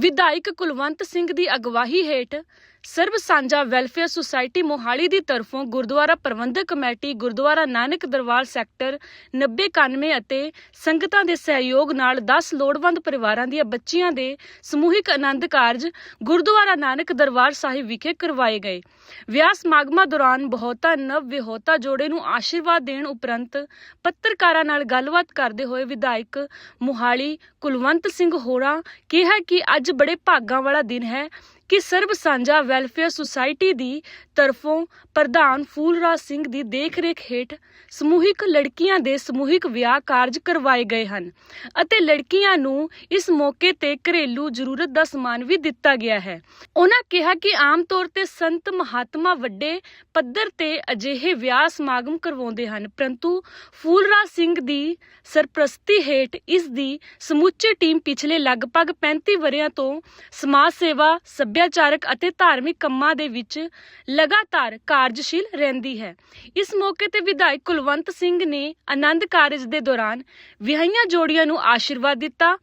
ਵਿਧਾਇਕ ਕੁਲਵੰਤ ਸਿੰਘ ਦੀ ਅਗਵਾਈ ਹੇਠ ਸਰਬ ਸਾਂਝਾ ਵੈਲਫੇਅਰ ਸੁਸਾਇਟੀ ਮੋਹਾਲੀ ਦੀ ਤਰਫੋਂ ਗੁਰਦੁਆਰਾ ਪ੍ਰਬੰਧਕ ਕਮੇਟੀ, ਗੁਰਦੁਆਰਾ ਨਾਨਕ ਦਰਬਾਰ ਸੈਕਟਰ 9091 ਅਤੇ ਸੰਗਤਾਂ ਦੇ ਸਹਿਯੋਗ ਨਾਲ 10 ਲੋੜਵੰਦ ਪਰਿਵਾਰਾਂ ਦੀਆਂ ਬੱਚੀਆਂ ਦੇ ਸਮੂਹਿਕ ਆਨੰਦ ਕਾਰਜ ਗੁਰਦੁਆਰਾ ਨਾਨਕ ਦਰਬਾਰ ਸਾਹਿਬ ਵਿਖੇ ਕਰਵਾਏ ਗਏ। ਵਿਆਹ ਸਮਾਗਮਾਂ ਦੌਰਾਨ ਬਹੁਤਾ ਨਵ ਵਿਹੋਤਾ ਜੋੜੇ ਨੂੰ ਆਸ਼ੀਰਵਾਦ ਦੇਣ ਉਪਰੰਤ ਪੱਤਰਕਾਰਾਂ ਨਾਲ ਗੱਲਬਾਤ ਕਰਦੇ ਹੋਏ ਵਿਧਾਇਕ ਮੁਹਾਲੀ ਕੁਲਵੰਤ ਸਿੰਘ ਹੋਰਾਂ ਕਿਹਾ ਕਿ ਅੱਜ ਬੜੇ ਭਾਗਾਂ ਵਾਲਾ ਦਿਨ ਹੈ। ਕਿ ਸਰਬ ਸਾਂਝਾ ਵੈਲਫੇਅਰ ਸੁਸਾਇਟੀ ਦੀ ਤਰਫੋਂ ਪ੍ਰਧਾਨ ਫੂਲਰਾਜ ਸਿੰਘ ਦੀ ਦੇਖਰੇਖ ਹੇਠ ਸਮੂਹਿਕ ਲੜਕੀਆਂ ਦੇ ਸਮੂਹਿਕ ਵਿਆਹ ਕਾਰਜ ਕਰਵਾਏ ਗਏ ਹਨ ਅਤੇ ਲੜਕੀਆਂ ਨੂੰ ਇਸ ਮੌਕੇ ਤੇ ਘਰੇਲੂ ਜ਼ਰੂਰਤ ਦਾ ਸਮਾਨ ਵੀ ਦਿੱਤਾ ਗਿਆ ਹੈ। ਉਹਨਾਂ ਕਿਹਾ ਕਿ ਆਮ ਤੌਰ ਤੇ ਸੰਤ ਮਹਾਤਮਾ ਵੱਡੇ ਪੱਧਰ ਤੇ ਅਜਿਹੇ ਵਿਆਹ ਸਮਾਗਮ ਕਰਵਾਉਂਦੇ ਹਨ, ਪਰੰਤੂ ਫੂਲਰਾਜ ਸਿੰਘ ਦੀ ਸਰਪ੍ਰਸਤੀ ਹੇਠ ਇਸ ਦੀ ਸਮੁੱਚੀ ਟੀਮ ਪਿਛਲੇ ਲਗਭਗ 35 ਵਰ੍ਹਿਆਂ ਤੋਂ ਸਮਾਜ ਸੇਵਾ ਸੱਭਿਆਚਾਰਕ ਅਤੇ ਧਾਰਮਿਕ ਕੰਮਾਂ ਦੇ ਵਿੱਚ ਲਗਾਤਾਰ ਕਾਰਜਸ਼ੀਲ ਰਹਿੰਦੀ ਹੈ। ਇਸ ਮੌਕੇ ਤੇ ਵਿਧਾਇਕ ਕੁਲਵੰਤ ਸਿੰਘ ਨੇ ਆਨੰਦ ਕਾਰਜ ਦੇ ਦੌਰਾਨ ਵਿਆਹੀਆਂ ਜੋੜੀਆਂ ਨੂੰ ਆਸ਼ੀਰਵਾਦ ਦਿੱਤਾ।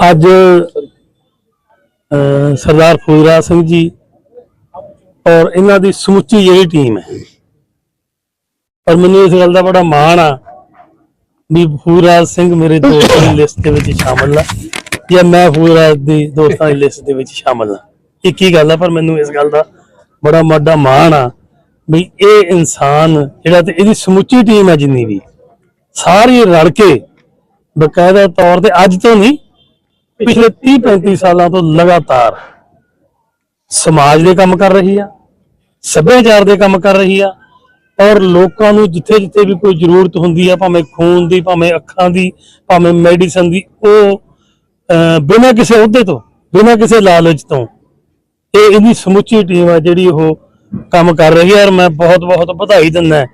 ਅੱਜ ਅਹ, ਸਰਦਾਰ ਫੂਲਰਾਜ ਸਿੰਘ ਜੀ ਔਰ ਇਹਨਾਂ ਦੀ ਸਮੁੱਚੀ ਜਿਹੜੀ ਟੀਮ ਹੈ। ਪਰ ਮੈਨੂੰ ਇਸ ਗੱਲ ਦਾ ਬੜਾ ਮਾਣ ਆ ਵੀ ਫੂਰਾਜ ਸਿੰਘ ਮੇਰੇ ਦੋਸਤਾਂ ਦੀ ਲਿਸਟ ਦੇ ਵਿੱਚ ਸ਼ਾਮਲ ਆ ਜਾਂ ਮੈਂ ਫੂਲਰਾਜ ਦੀ ਦੋਸਤਾਂ ਦੀ ਲਿਸਟ ਦੇ ਵਿੱਚ ਸ਼ਾਮਲ ਆ। ਇੱਕ ਹੀ ਗੱਲ ਆ? ਪਰ ਮੈਨੂੰ ਇਸ ਗੱਲ ਦਾ ਬੜਾ ਵੱਡਾ ਮਾਣ ਆ ਵੀ ਇਹ ਇਨਸਾਨ ਜਿਹੜਾ ਤੇ ਇਹਦੀ ਸਮੁੱਚੀ ਟੀਮ ਹੈ ਜਿੰਨੀ ਵੀ ਸਾਰੀ ਰਲ ਕੇ ਬਕਾਇਦਾ ਤੌਰ ਤੇ ਅੱਜ ਤੋਂ ਨਹੀਂ ਪਿਛਲੇ 30 35 ਸਾਲਾਂ ਤੋਂ ਲਗਾਤਾਰ ਸਮਾਜ ਦੇ ਕੰਮ ਕਰ ਰਹੀ ਆ ਸੱਭਿਆਚਾਰ ਦੇ ਕੰਮ ਕਰ ਰਹੀ ਆ ਔਰ ਲੋਕਾਂ ਨੂੰ ਜਿੱਥੇ ਜਿੱਥੇ ਵੀ ਕੋਈ ਜ਼ਰੂਰਤ ਹੁੰਦੀ ਆ ਭਾਵੇਂ ਖੂਨ ਦੀ ਭਾਵੇਂ ਅੱਖਾਂ ਦੀ ਭਾਵੇਂ ਮੈਡੀਸਨ ਦੀ ਉਹ ਅਹ, ਬਿਨਾਂ ਕਿਸੇ ਅਹੁਦੇ ਤੋਂ ਬਿਨਾਂ ਕਿਸੇ ਲਾਲਚ ਤੋਂ ਇਹ ਇਹਦੀ ਸਮੁੱਚੀ ਟੀਮ ਆ ਜਿਹੜੀ ਉਹ ਕੰਮ ਕਰ ਰਹੀ ਹੈ ਔਰ ਮੈਂ ਬਹੁਤ ਬਹੁਤ ਵਧਾਈ ਦਿੰਦਾ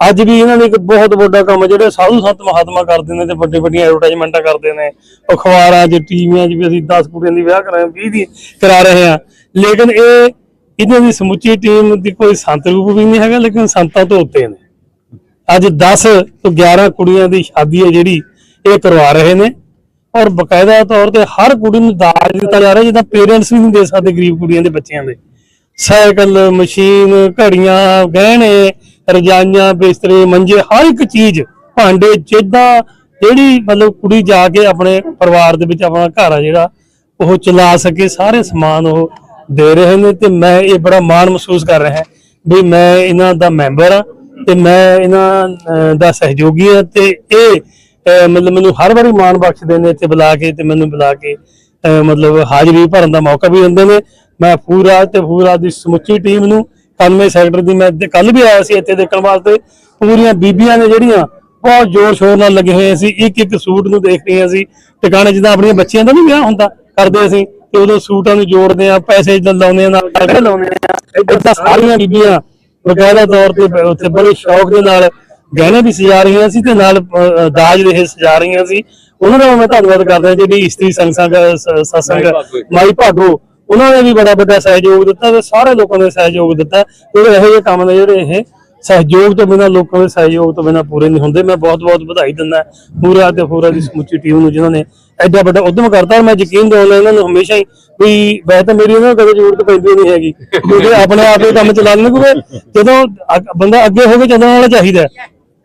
ਅੱਜ ਵੀ ਇਹਨਾਂ ਨੇ ਇੱਕ ਬਹੁਤ ਵੱਡਾ ਕੰਮ ਜਿਹੜੇ ਸਾਧੂ ਸੰਤ ਮਹਾਤਮਾ ਕਰਦੇ ਨੇ ਤੇ ਵੱਡੇ ਵੱਡੀਆਂ ਐਡਵਰਟਾਈਜ਼ਮੈਂਟਾਂ ਕਰਦੇ ਨੇ। ਅਖਬਾਰਾਂ 'ਚ, ਟੀਵੀਆਂ 'ਚ ਵੀ ਅਸੀਂ 10 ਕੁੜੀਆਂ ਦੀ ਵਿਆਹ ਕਰਾ 20 ਦੀ ਕਰਾ ਰਹੇ ਹਾਂ। ਲੇਕਿਨ ਇਹ ਇਹਨਾਂ ਦੀ ਸਮੁੱਚੀ ਟੀਮ ਦੀ ਕੋਈ ਸੰਤ ਰੂਪ ਵੀ ਨਹੀਂ ਹੈਗਾ, ਲੇਕਿਨ ਸੰਤਾਂ ਤੋਂ ਉੱਤੇ ਨੇ। ਅੱਜ 10 ਤੋਂ 11 ਕੁੜੀਆਂ ਦੀ ਸ਼ਾਦੀ ਹੈ ਜਿਹੜੀ ਇਹ ਕਰਵਾ ਰਹੇ ਨੇ। ਔਰ ਬਕਾਇਦਾ ਤੌਰ ਤੇ ਹਰ ਕੁੜੀ ਨੂੰ ਦਾਜ ਦਿੱਤਾ ਜਾ ਰਿਹਾ, ਜਿੱਦਾਂ ਪੇਰੈਂਟਸ ਵੀ ਨਹੀਂ ਦੇ ਸਕਦੇ ਗਰੀਬ ਕੁੜੀਆਂ ਦੇ ਬੱਚਿਆਂ ਦੇ। ਸਾਈਕਲ, ਮਸ਼ੀਨ, ਘੜੀਆਂ, ਗਹਿਣੇ ਰਜਾਈਆਂ ਬਿਸਤਰੇ ਮੰਜੇ ਹਰ ਇੱਕ ਚੀਜ਼ ਭਾਂਡੇ ਜਿੱਦਾਂ ਜਿਹੜੀ ਮਤਲਬ ਕੁੜੀ ਜਾ ਕੇ ਆਪਣੇ ਪਰਿਵਾਰ ਦੇ ਵਿੱਚ ਆਪਣਾ ਘਰ ਆ ਜਿਹੜਾ ਉਹ ਚਲਾ ਸਕੇ ਸਾਰੇ ਸਮਾਨ ਉਹ ਦੇ ਰਹੇ ਨੇ ਤੇ ਮੈਂ ਇਹ ਬੜਾ ਮਾਣ ਮਹਿਸੂਸ ਕਰ ਰਿਹਾ ਵੀ ਮੈਂ ਇਹਨਾਂ ਦਾ ਮੈਂਬਰ ਆ ਤੇ ਮੈਂ ਇਹਨਾਂ ਦਾ ਸਹਿਯੋਗੀ ਆ ਤੇ ਇਹ ਮਤਲਬ ਮੈਨੂੰ ਹਰ ਵਾਰੀ ਮਾਣ ਬਖਸ਼ਦੇ ਨੇ ਇੱਥੇ ਬੁਲਾ ਕੇ ਤੇ ਮੈਨੂੰ ਬੁਲਾ ਕੇ ਅਹ, ਮਤਲਬ ਹਾਜ਼ਰੀ ਭਰਨ ਦਾ ਮੌਕਾ ਵੀ ਦਿੰਦੇ ਨੇ। ਮੈਂ ਪੂਰਾ ਤੇ ਪੂਰਾ ਦੀ ਸਮੁੱਚੀ ਟੀਮ ਨੂੰ 91 ਸੈਕਟਰ ਦੀ ਮੈਂ ਕੱਲ ਵੀ ਆਇਆ ਸੀ ਇੱਥੇ ਦੇਖਣ ਵਾਸਤੇ। ਪੂਰੀਆਂ ਬੀਬੀਆਂ ਨੇ ਜਿਹੜੀਆਂ ਬਹੁਤ ਜ਼ੋਰ ਸ਼ੋਰ ਨਾਲ ਲੱਗੇ ਹੋਏ ਸੀ। ਇੱਕ ਇੱਕ ਸੂਟ ਨੂੰ ਦੇਖ ਰਹੀਆਂ ਸੀ। ਟਿਕਾਣੇ ਜਿੱਦਾਂ ਆਪਣੀਆਂ ਬੱਚੀਆਂ ਦਾ ਨਹੀਂ ਵਿਆਹ ਹੁੰਦਾ ਕਰਦੇ ਅਸੀਂ ਤੇ ਉਦੋਂ ਸੂਟਾਂ ਨੂੰ ਜੋੜਦੇ ਆ ਪੈਸੇ ਜਦ ਲਾਉਂਦੇ ਆ ਨਾਲ ਕਰਕੇ ਲਾਉਂਦੇ ਆ। ਇਦਾਂ ਸਾਰੀਆਂ ਬੀਬੀਆਂ ਬਕਾਇਦਾ ਤੌਰ ਤੇ ਉੱਥੇ ਬੜੇ ਸ਼ੌਕ ਦੇ ਨਾਲ ਗਹਿਣੇ ਵੀ ਸਜਾ ਰਹੀਆਂ ਸੀ ਤੇ ਨਾਲ ਦਾਜ ਦੇ ਸਜਾ ਰਹੀਆਂ ਸੀ। ਉਹਨਾਂ ਦਾ ਮੈਂ ਧੰਨਵਾਦ ਕਰਦਾ ਜਿਹੜੀ ਇਸਤਰੀ ਸੰਸੰਗ ਸਤਸੰਗ ਮਾਈ ਭਾਗੋ ਉਹਨਾਂ ਨੇ ਵੀ ਬੜਾ ਵੱਡਾ ਸਹਿਯੋਗ ਦਿੱਤਾ ਤੇ ਸਾਰੇ ਲੋਕਾਂ ਨੇ ਸਹਿਯੋਗ ਦਿੱਤਾ। ਜਿਹੜੇ ਇਹੋ ਜਿਹੇ ਕੰਮ ਨੇ, ਜਿਹੜੇ ਇਹ ਸਹਿਯੋਗ ਤੋਂ ਬਿਨਾਂ ਲੋਕਾਂ ਦੇ ਸਹਿਯੋਗ ਤੋਂ ਬਿਨਾਂ ਪੂਰੇ ਨਹੀਂ ਹੁੰਦੇ। ਮੈਂ ਬਹੁਤ ਬਹੁਤ ਵਧਾਈ ਦਿੰਦਾ ਪੂਰਾ ਤੇ ਪੂਰਾ ਦੀ ਸਮੁੱਚੀ ਟੀਮ ਨੂੰ, ਜਿਨ੍ਹਾਂ ਨੇ ਐਡਾ ਵੱਡਾ ਉਦਮ ਕਰਤਾ ਔਰ ਮੈਂ ਯਕੀਨ ਦਿਵਾਉਂਦਾ ਇਹਨਾਂ ਨੂੰ ਹਮੇਸ਼ਾ ਹੀ ਵੀ ਵੈਸੇ ਤਾਂ ਮੇਰੀ ਇਹਨਾਂ ਨੂੰ ਕਦੇ ਜ਼ਰੂਰਤ ਪੈਂਦੀ ਨਹੀਂ ਹੈਗੀ। ਕਿਉਂਕਿ ਆਪਣੇ ਆਪ ਹੀ ਕੰਮ ਚਲਾ ਲੈਣ ਕਿਉਂਕਿ ਜਦੋਂ ਬੰਦਾ ਅੱਗੇ ਹੋਵੇ ਚੱਲਣ ਵਾਲਾ ਚਾਹੀਦਾ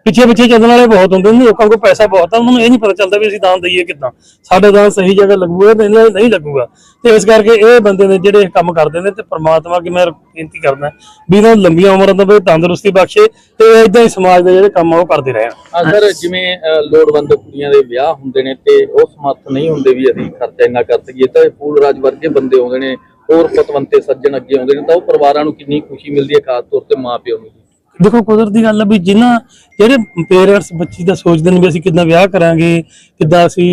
ਪਿੱਛੇ ਪਿੱਛੇ ਚੱਲਣ ਵਾਲੇ ਬਹੁਤ ਹੁੰਦੇ ਨੇ, ਲੋਕਾਂ ਕੋਲ ਪੈਸਾ ਬਹੁਤ ਆ, ਉਹਨਾਂ ਨੂੰ ਇਹ ਨਹੀਂ ਪਤਾ ਚੱਲਦਾ ਵੀ ਅਸੀਂ ਦਾਨ ਦਈਏ ਕਿੱਦਾਂ। ਸਾਡਾ ਦਾਨ ਸਹੀ ਜਗ੍ਹਾ ਲੱਗੂਗਾ ਤੇ ਇਹਨਾਂ ਦਾ ਨਹੀਂ ਲੱਗੂਗਾ। ਤੇ ਇਸ ਕਰਕੇ ਇਹ ਬੰਦੇ ਨੇ ਜਿਹੜੇ ਕੰਮ ਕਰਦੇ ਨੇ ਤੇ ਪ੍ਰਮਾਤਮਾ ਅੱਗੇ ਮੈਂ ਬੇਨਤੀ ਕਰਦਾ ਵੀ ਇਹਨਾਂ ਲੰਬੀਆਂ ਉਮਰਾਂ ਦਾ ਤੰਦਰੁਸਤੀ ਬਖਸ਼ੇ ਤੇ ਇਦਾਂ ਹੀ ਸਮਾਜ ਦੇ ਜਿਹੜੇ ਕੰਮ ਆ ਉਹ ਕਰਦੇ ਰਹਿਣ। ਅਗਰ ਜਿਵੇਂ ਲੋੜਵੰਦ ਕੁੜੀਆਂ ਦੇ ਵਿਆਹ ਹੁੰਦੇ ਨੇ ਤੇ ਉਹ ਸਮਰਥ ਨਹੀਂ ਹੁੰਦੇ ਵੀ ਅਸੀਂ ਖਰਚਾ ਇੰਨਾ ਕਰ ਸਕੀਏ, ਤਾਂ ਫੂਲ ਰਾਜ ਵਰਗੇ ਬੰਦੇ ਆਉਂਦੇ ਨੇ, ਹੋਰ ਪਤਵੰਤੇ ਸੱਜਣ ਅੱਗੇ ਆਉਂਦੇ ਨੇ, ਤਾਂ ਉਹ ਪਰਿਵਾਰਾਂ ਨੂੰ ਕਿੰਨੀ ਖੁਸ਼ੀ ਮਿਲਦੀ ਹੈ, ਖਾਸ ਤੌਰ ਤੇ ਮਾਪਿਆਂ ਨੂੰ ਦੇਖੋ ਕੁਦਰਤੀ ਗੱਲ ਆ ਵੀ ਜਿਨ੍ਹਾਂ ਜਿਹੜੇ ਪੇਰੈਂਟਸ ਬੱਚੀ ਦਾ ਸੋਚਦੇ ਨੇ ਵੀ ਅਸੀਂ ਕਿੱਦਾਂ ਵਿਆਹ ਕਰਾਂਗੇ ਕਿੱਦਾਂ ਅਸੀਂ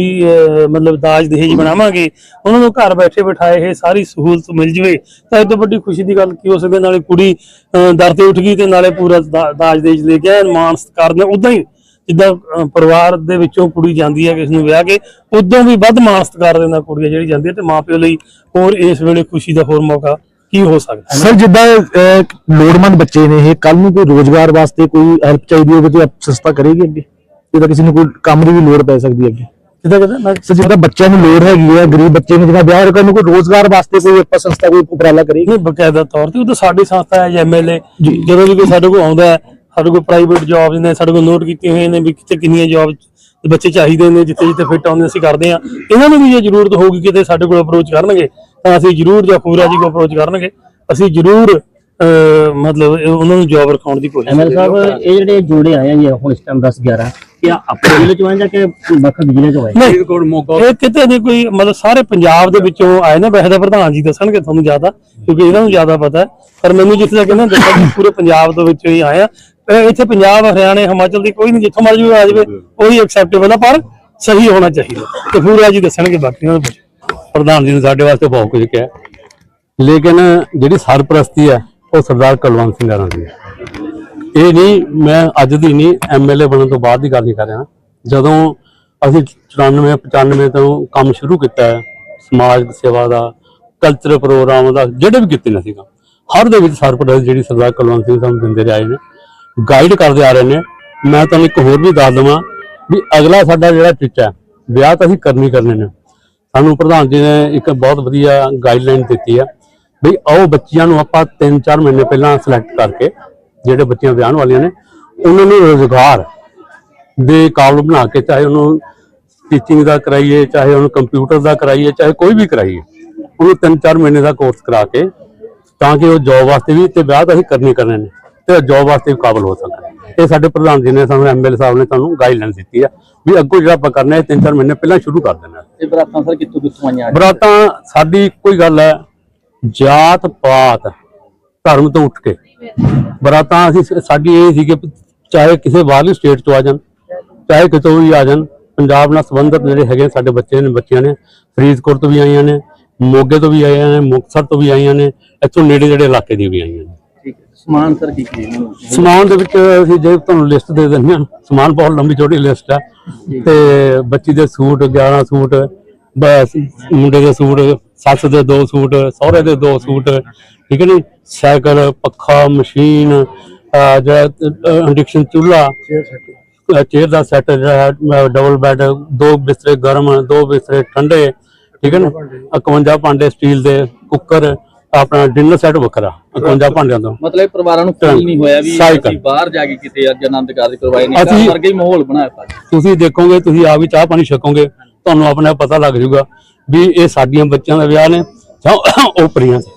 ਮਤਲਬ ਦਾਜ ਦਹੇਜ ਬਣਾਵਾਂਗੇ ਉਹਨਾਂ ਨੂੰ ਘਰ ਬੈਠੇ ਬਿਠਾਏ ਇਹ ਸਾਰੀ ਸਹੂਲਤ ਮਿਲ ਜਵੇ ਤਾਂ ਇਹ ਤੋਂ ਵੱਡੀ ਖੁਸ਼ੀ ਦੀ ਗੱਲ ਕੀ ਹੋ ਸਕਦੀ ਨਾਲੇ ਕੁੜੀ ਅਹ, ਦਰ ਤੇ ਉੱਠ ਗਈ ਤੇ ਨਾਲੇ ਪੂਰਾ ਦਾ- ਦਾਜ ਦਹੇਜ ਲੈ ਕੇ ਆਏ ਮਾਣ ਸਤਿਕਾਰ ਨੇ ਉਦਾਂ ਹੀ ਜਿੱਦਾਂ ਪਰਿਵਾਰ ਦੇ ਵਿੱਚੋਂ ਕੁੜੀ ਜਾਂਦੀ ਹੈ ਕਿਸ ਨੂੰ ਵਿਆਹ ਕੇ ਉਦੋਂ ਵੀ ਵੱਧ ਮਾਣ ਸਤਿਕਾਰ ਦਿੰਦਾ ਨਾਲ ਕੁੜੀ ਜਿਹੜੀ ਜਾਂਦੀ ਹੈ ਤੇ ਮਾਪਿਓ ਲਈ ਹੋਰ ਇਸ ਵੇਲੇ ਖੁਸ਼ੀ ਦਾ ਹੋਰ ਮੌਕਾ ਕੀ ਹੋ ਸਕਦਾ ਸਰ ਜਿੱਦਾਂ ਅਹ, ਲੋੜਵੰਦ ਬੱਚੇ ਨੇ ਇਹ ਕੱਲ ਨੂੰ ਕੋਈ ਰੋਜ਼ਗਾਰ ਵਾਸਤੇ ਕੋਈ ਹੈਲਪ ਚਾਹੀਦੀ ਹੋਵੇ ਤਾਂ ਸੰਸਥਾ ਕਰੇਗੀ ਅੱਗੇ? ਜਿੱਦਾਂ ਕਿਸੇ ਨੂੰ ਕੋਈ ਕੰਮ ਦੀ ਵੀ ਲੋੜ ਪੈ ਸਕਦੀ ਹੈ ਅੱਗੇ? ਕਿਦਾਂ ਮੈਂ ਸਰ ਜਿੱਦਾਂ ਬੱਚਿਆਂ ਨੂੰ ਲੋੜ ਹੈਗੀ ਹੈ ਗਰੀਬ ਬੱਚੇ ਨੂੰ ਜਿਹਦਾ ਵਿਆਹ ਕਰਨ ਨੂੰ ਕੋਈ ਰੋਜ਼ਗਾਰ ਵਾਸਤੇ ਕੋਈ ਆਪਾਂ ਸੰਸਥਾ ਕੋਈ ਉਪਰਾਲਾ ਕਰੇਗੀ? ਨਹੀਂ ਬਕਾਇਦਾ ਤੌਰ ਤੇ ਉਹ ਤਾਂ ਸਾਡੀ ਸੰਸਥਾ ਹੈ ਐਮਐਲਏ ਜਦੋਂ ਵੀ ਕੋਈ ਸਾਡੇ ਕੋਲ ਆਉਂਦਾ ਹੈ ਸਾਡੇ ਕੋਲ ਪ੍ਰਾਈਵੇਟ ਜੌਬਸ ਨੇ ਸਾਡੇ ਕੋਲ ਨੋਟ ਕੀਤੀਆਂ ਹੋਈਆਂ ਨੇ ਵੀ ਕਿਤੇ ਕਿੰਨੀਆਂ ਜੌਬ ਬੱਚੇ ਚਾਹੀਦੇ ਨੇ ਜਿੱਥੇ ਜਿੱਥੇ ਫਿੱਟ ਆਉਂਦੇ ਅਸੀਂ ਕਰਦੇ ਆ ਇਹਨਾਂ ਨੂੰ ਵੀ ਜੇ ਜ਼ਰੂਰਤ ਹੋਊਗੀ ਕਿਤੇ ਸਾਡੇ ਕੋਲ ਅਪਰੋਚ ਕਰਨਗੇ ਤਾਂ ਅਸੀਂ ਜ਼ਰੂਰ ਜਾਂ ਖੂਰਾ ਜੀ ਕੋਲ ਅਪਰੋਚ ਕਰਨਗੇ। ਅਸੀਂ ਜ਼ਰੂਰ ਅਹ, ਮਤਲਬ ਉਹਨਾਂ ਨੂੰ ਜੌਬ ਰਖਾਉਣ ਦੀ ਕੋਸ਼ਿਸ਼ ਐਮਐਲ ਸਾਹਿਬ ਇਹ ਜਿਹੜੇ ਜੋੜੇ ਆਏ ਆ ਜੀ ਹੁਣ ਇਸ ਟਾਈਮ 10 11 ਇਹ ਆਪਣੇ ਜ਼ਿਲ੍ਹੇ ਚੋਂ ਆਏ ਜਾਂ ਕਿ ਵੱਖ ਜ਼ਿਲ੍ਹੇ ਚੋਂ ਆਏ? ਨਹੀਂ ਇਹ ਕਿਤੇ ਨਹੀਂ ਕੋਈ ਮਤਲਬ ਸਾਰੇ ਪੰਜਾਬ ਦੇ ਵਿੱਚੋਂ ਆਏ ਨੇ ਵੈਸੇ ਤਾਂ ਪ੍ਰਧਾਨ ਜੀ ਦੱਸਣਗੇ ਤੁਹਾਨੂੰ ਜ਼ਿਆਦਾ ਕਿਉਂਕਿ ਇਹਨਾਂ ਨੂੰ ਜ਼ਿਆਦਾ ਪਤਾ ਹੈ। ਪਰ ਮੈਨੂੰ ਜਿੱਥੇ ਤੱਕ ਇਹਨਾਂ ਨੇ ਦੱਸਿਆ ਕਿ ਪੂਰੇ ਪੰਜਾਬ ਦੇ ਵਿੱਚੋਂ ਹੀ ਆਏ ਆ। ਇੱਥੇ ਪੰਜਾਬ ਹਰਿਆਣੇ ਹਿਮਾਚਲ ਦੀ ਕੋਈ ਨਹੀਂ ਜਿੱਥੋਂ ਮਰਜ਼ੀ ਆ ਜਾਵੇ ਉਹੀ ਐਕਸੈਪਟੇਬਲ ਆ ਪਰ ਸਹੀ ਹੋਣਾ ਚਾਹੀਦਾ। ਤੇ ਪੂਰਾ ਜੀ ਦੱਸਣਗੇ ਬਾਕੀਆਂ ਨੂੰ ਪੁੱਛੋ ਪ੍ਰਧਾਨ ਜੀ ਨੇ ਸਾਡੇ ਵਾਸਤੇ ਬਹੁਤ ਕੁਝ ਕਿਹਾ। ਲੇਕਿਨ ਜਿਹੜੀ ਸਰਪ੍ਰਸਤੀ ਹੈ, ਉਹ ਸਰਦਾਰ ਕੁਲਵੰਤ ਸਿੰਘ ਹਰਾਂ ਦੀ ਹੈ। ਇਹ ਨਹੀਂ, ਮੈਂ ਅੱਜ ਦੀ ਨਹੀਂ ਐਮਐਲਏ ਬਣਨ ਤੋਂ ਬਾਅਦ ਦੀ ਗੱਲ ਨਹੀਂ ਕਰ ਰਿਹਾ। ਜਦੋਂ ਅਸੀਂ 94 95 ਤੋਂ ਕੰਮ ਸ਼ੁਰੂ ਕੀਤਾ ਹੈ, ਸਮਾਜ ਸੇਵਾ ਦਾ ਕਲਚਰਲ ਪ੍ਰੋਗਰਾਮ ਦਾ, ਜਿਹੜੇ ਵੀ ਕੀਤੇ ਨੇ ਸੀਗਾ ਹਰ ਦੇ ਵਿੱਚ ਸਰਪ੍ਰਸਤ ਜਿਹੜੀ ਸਰਦਾਰ ਕੁਲਵੰਤ ਸਿੰਘ ਸਾਨੂੰ ਦਿੰਦੇ ਰਹੇ ਨੇ। ਗਾਈਡ ਕਰਦੇ ਆ ਰਹੇ ਨੇ। ਮੈਂ ਤੁਹਾਨੂੰ ਇੱਕ ਹੋਰ ਵੀ ਦੱਸ ਦਵਾਂ ਵੀ ਅਗਲਾ ਸਾਡਾ ਜਿਹੜਾ ਟੀਚਾ ਵਿਆਹ ਤਾਂ ਅਸੀਂ ਕਰਨੀ ਕਰਨੇ ਨੇ। ਸਾਨੂੰ ਪ੍ਰਧਾਨ ਜੀ ਨੇ ਇੱਕ ਬਹੁਤ ਵਧੀਆ ਗਾਈਡਲਾਈਨ ਦਿੱਤੀ ਆ ਵੀ ਆਓ ਬੱਚਿਆਂ ਨੂੰ ਆਪਾਂ 3-4 ਮਹੀਨੇ ਪਹਿਲਾਂ ਸਿਲੈਕਟ ਕਰਕੇ, ਜਿਹੜੇ ਬੱਚੀਆਂ ਵਿਆਹਣ ਵਾਲੀਆਂ ਨੇ, ਉਹਨਾਂ ਨੂੰ ਰੋਜ਼ਗਾਰ ਦੇ ਕਾਬਲ ਬਣਾ ਕੇ ਚਾਹੇ ਉਹਨੂੰ ਟੀਚਿੰਗ ਦਾ ਕਰਾਈਏ, ਚਾਹੇ ਉਹਨੂੰ ਕੰਪਿਊਟਰ ਦਾ ਕਰਾਈਏ, ਚਾਹੇ ਕੋਈ ਵੀ ਕਰਾਈਏ, ਉਹਨੂੰ 3-4 ਮਹੀਨੇ ਦਾ ਕੋਰਸ ਕਰਾ ਕੇ ਤਾਂ ਕਿ ਉਹ ਜੌਬ ਵਾਸਤੇ ਵੀ ਤੇ ਵਿਆਹ ਤਾਂ ਅਸੀਂ ਕਰਨੇ ਕਰਨੇ ਨੇ ਤੇ ਜੌਬ ਵਾਸਤੇ ਵੀ ਕਾਬਲ ਹੋ ਸਕਣ। ਇਹ ਸਾਡੇ ਪ੍ਰਧਾਨ ਜੀ ਨੇ ਸਾਨੂੰ ਐਮਐਲ ਸਾਹਿਬ ਨੇ ਤੁਹਾਨੂੰ ਗਾਈਡਲਾਈਨ ਦਿੱਤੀ ਆ ਵੀ ਅੱਗੋਂ ਜਿਹੜਾ ਆਪਾਂ ਕਰਨਾ ਹੈ 3-4 ਮਹੀਨੇ ਪਹਿਲਾਂ ਸ਼ੁਰੂ ਕਰ ਦੇਣਾ। ਇਹ ਬਰਾਤਾਂ ਸਰ ਕਿੱਥੋਂ ਕਿੱਥੋਂ ਆਈਆਂ? ਬਰਾਤਾਂ ਸਾਡੀ ਕੋਈ ਗੱਲ ਹੈ ਜਾਤ ਪਾਤ ਧਰਮ ਤੋਂ ਉੱਠ ਕੇ। ਬਰਾਤਾਂ ਅਸੀਂ ਸਾਡੀ ਇਹ ਸੀ ਕਿ ਚਾਹੇ ਕਿਸੇ ਬਾਹਰਲੀ ਸਟੇਟ ਤੋਂ ਆ ਜਾਣ ਚਾਹੇ ਕਿਤੋਂ ਵੀ ਆ ਜਾਣ ਪੰਜਾਬ ਨਾਲ ਸੰਬੰਧਿਤ ਜਿਹੜੇ ਹੈਗੇ ਸਾਡੇ ਬੱਚੇ ਨੇ ਬੱਚੀਆਂ ਨੇ ਫਰੀਦਕੋਟ ਤੋਂ ਵੀ ਆਈਆਂ ਨੇ ਮੋਗੇ ਤੋਂ ਵੀ ਆਈਆਂ ਨੇ ਮੁਕਤਸਰ ਤੋਂ ਵੀ ਆਈਆਂ ਨੇ ਇੱਥੋਂ ਨੇੜੇ ਜਿਹੜੇ ਇਲਾਕੇ ਦੀ ਵੀ ਆਈਆਂ ਨੇ। ਸਮਾਨ ਸਰ ਕੀ ਕੀ ਸਮਾਨ ਦੇ ਵਿੱਚ ਅਸੀਂ ਜੇ ਤੁਹਾਨੂੰ ਲਿਸਟ ਦੇ ਦਿੰਦੇ ਹਾਂ ਸਮਾਨ ਬਹੁਤ ਲੰਬੀ ਛੋਟੀ ਲਿਸਟ ਹੈ। ਤੇ ਬੱਚੀ ਦੇ ਸੂਟ 11 ਸੂਟ ਬਸ ਮੁੰਡੇ ਦੇ ਸੂਟ ਸੱਸ ਦੇ ਦੋ ਸੂਟ ਸਹੁਰੇ ਦੇ ਦੋ ਸੂਟ ਠੀਕ ਹੈ ਨੀ? ਸਾਈਕਲ ਪੱਖਾ ਮਸ਼ੀਨ ਜਿਹੜਾ ਇੰਡਕਸ਼ਨ ਚੁੱਲ੍ਹਾ ਚੇਅਰ ਦਾ ਸੈੱਟ ਜਿਹੜਾ ਡਬਲ ਬੈੱਡ ਦੋ ਬਿਸਤਰੇ ਗਰਮ ਦੋ ਬਿਸਤਰੇ ਠੰਡੇ ਠੀਕ ਹੈ ਨਾ? 51 ਭਾਂਡੇ। ਸਟੀਲ ਦੇ ਕੁੱਕਰ ਆਪਣਾ ਡਿਨਰ ਸੈੱਟ ਵੱਖਰਾ 51 ਭਾਂਡਿਆਂ ਦਾ ਮਤਲਬ ਪਰਿਵਾਰਾਂ ਨੂੰ ਫੀਲ ਨਹੀਂ ਹੋਇਆ ਵੀ। ਅਸੀਂ ਬਾਹਰ ਜਾ ਕੇ ਕਿਤੇ ਅੱਜ ਆਨੰਦ ਕਾਰਜ ਕਰਵਾਏ ਨੇ ਅਸੀਂ- ਵਰਗਾ ਹੀ ਮਾਹੌਲ ਬਣਾਇਆ ਪਾ ਤੁਸੀਂ ਦੇਖੋਗੇ ਤੁਸੀਂ ਆਪ ਵੀ ਚਾਹ ਪਾਣੀ ਛਕੋਗੇ ਤੁਹਾਨੂੰ ਆਪਣੇ ਆਪ ਪਤਾ ਲੱਗ ਜਾਊਗਾ ਵੀ ਇਹ ਸਾਡੀਆਂ ਬੱਚਿਆਂ ਦਾ ਵਿਆਹ ਨੇ ਜਾਂ ਓਪਰੀਆਂ ਦੇ।